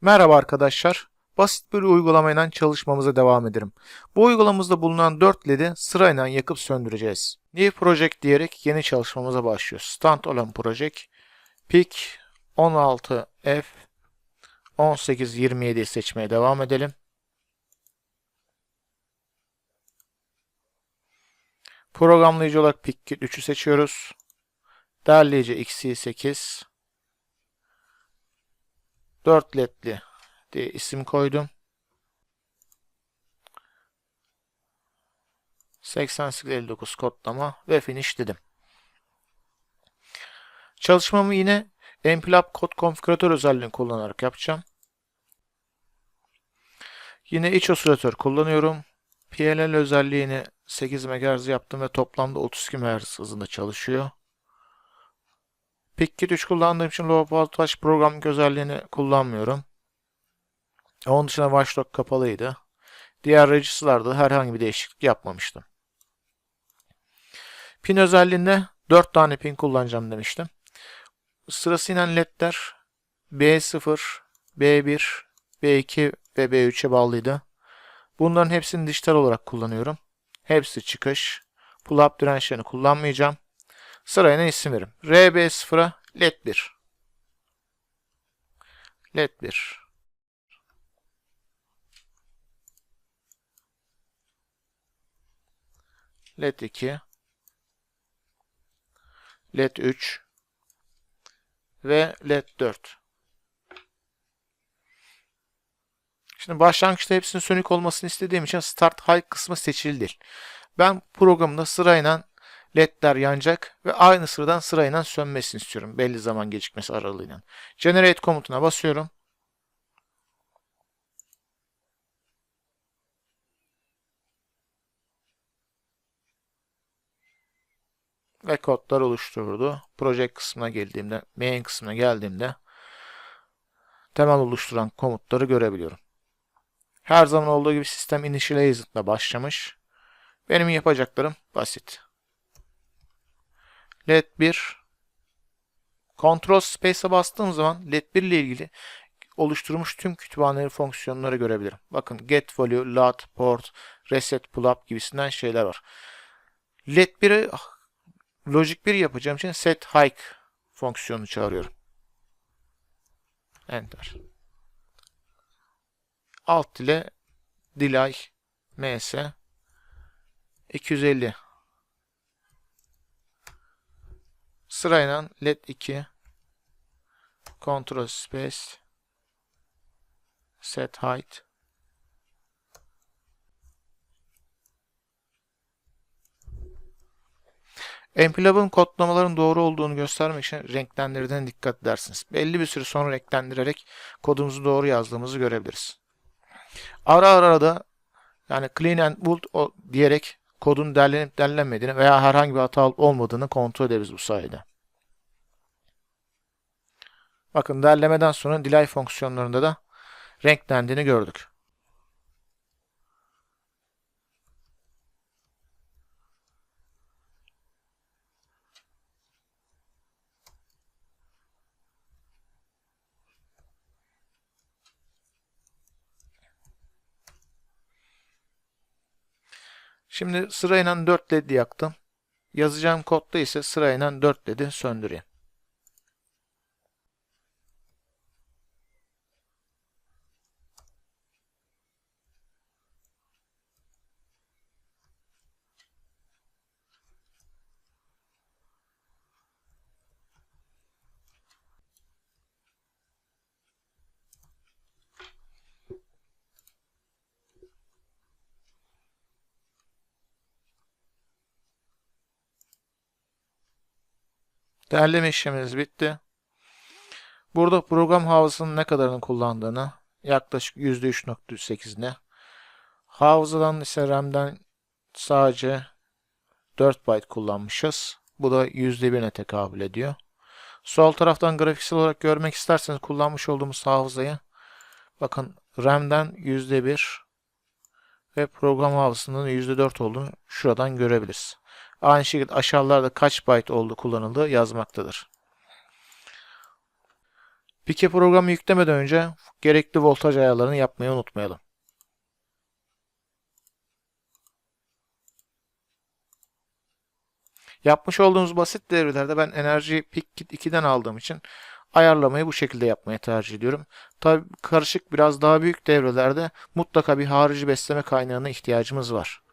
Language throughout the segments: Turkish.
Merhaba arkadaşlar. Basit bir uygulamayla çalışmamıza devam edelim. Bu uygulamamızda bulunan 4 LED'i sırayla yakıp söndüreceğiz. New Project diyerek yeni çalışmamıza başlıyoruz. Stand olan Project PIC 16F 1827'yi seçmeye devam edelim. Programlayıcı olarak PIC 3'ü seçiyoruz. Derleyici XC8 4 ledli diye isim koydum. 8859 kodlama ve finish dedim. Çalışmamı yine Mplab kod konfigüratör özelliğini kullanarak yapacağım. Yine iç osilatör kullanıyorum. PLL özelliğini 8 MHz yaptım ve toplamda 32 MHz hızında çalışıyor. PickKit 3 kullandığım için Low Voltage Programming özelliğini kullanmıyorum. Onun dışında Watchdog kapalıydı. Diğer register'larda herhangi bir değişiklik yapmamıştım. Pin özelliğinde 4 tane pin kullanacağım demiştim. Sırasıyla ledler B0, B1, B2 ve B3'e bağlıydı. Bunların hepsini dijital olarak kullanıyorum. Hepsi çıkış. Pull-up dirençlerini kullanmayacağım. Sırayla isim verim. RB0'a LED 1. LED 1. LED 2. LED 3. Ve LED 4. Şimdi başlangıçta hepsinin sönük olmasını istediğim için Start High kısmı seçili. Ben programda sırayla ledler yanacak ve aynı sıradan sırayla sönmesini istiyorum. Belli zaman gecikmesi aralığıyla. Generate komutuna basıyorum. Ve kodlar oluşturdu. Project kısmına geldiğimde, main kısmına geldiğimde temel oluşturan komutları görebiliyorum. Her zaman olduğu gibi sistem initialized ile başlamış. Benim yapacaklarım basit. LED 1 Ctrl Space'e bastığım zaman LED 1 ile ilgili oluşturmuş tüm kütüphaneleri fonksiyonları görebilirim. Bakın get value, load, port, reset, pull up gibisinden şeyler var. LED 1'i logic 1 yapacağım için set high fonksiyonu çağırıyorum. Enter. Alt ile delay ms 250 Sırayla LED 2 Control Space Set Height Empilab'ın kodlamaların doğru olduğunu göstermek için renklendirden dikkat edersiniz. Belli bir süre sonra renklendirerek kodumuzu doğru yazdığımızı görebiliriz. Ara ara da yani clean and bold diyerek kodun derlenip derlenmediğini veya herhangi bir hata olmadığını kontrol ederiz bu sayede. Bakın derlemeden sonra delay fonksiyonlarında da renklendiğini gördük. Şimdi sırayla 4 led yaktım. Yazacağım kodda ise sırayla 4 led'i söndüreyim. Derleme işlemimiz bitti. Burada program hafızasının ne kadarını kullandığını yaklaşık %3.8'ne hafızadan ise RAM'den sadece 4 byte kullanmışız. Bu da %1'e tekabül ediyor. Sol taraftan grafiksel olarak görmek isterseniz kullanmış olduğumuz hafızayı bakın RAM'den %1 ve program hafızasının %4 olduğunu şuradan görebiliriz. Aynı şekilde aşağılarda kaç byte oldu kullanıldığı yazmaktadır. Pike programı yüklemeden önce gerekli voltaj ayarlarını yapmayı unutmayalım. Yapmış olduğumuz basit devrelerde ben enerji PickKit 2'den aldığım için ayarlamayı bu şekilde yapmayı tercih ediyorum. Tabi karışık biraz daha büyük devrelerde mutlaka bir harici besleme kaynağına ihtiyacımız var.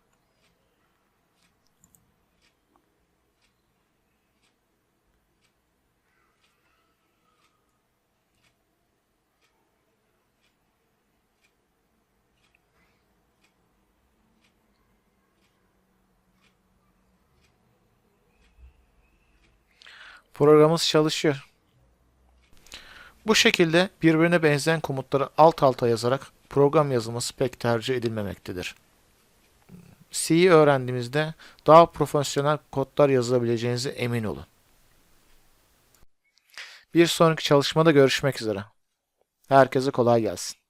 Programımız çalışıyor. Bu şekilde birbirine benzeyen komutları alt alta yazarak program yazılması pek tercih edilmemektedir. C'yi öğrendiğimizde daha profesyonel kodlar yazabileceğinize emin olun. Bir sonraki çalışmada görüşmek üzere. Herkese kolay gelsin.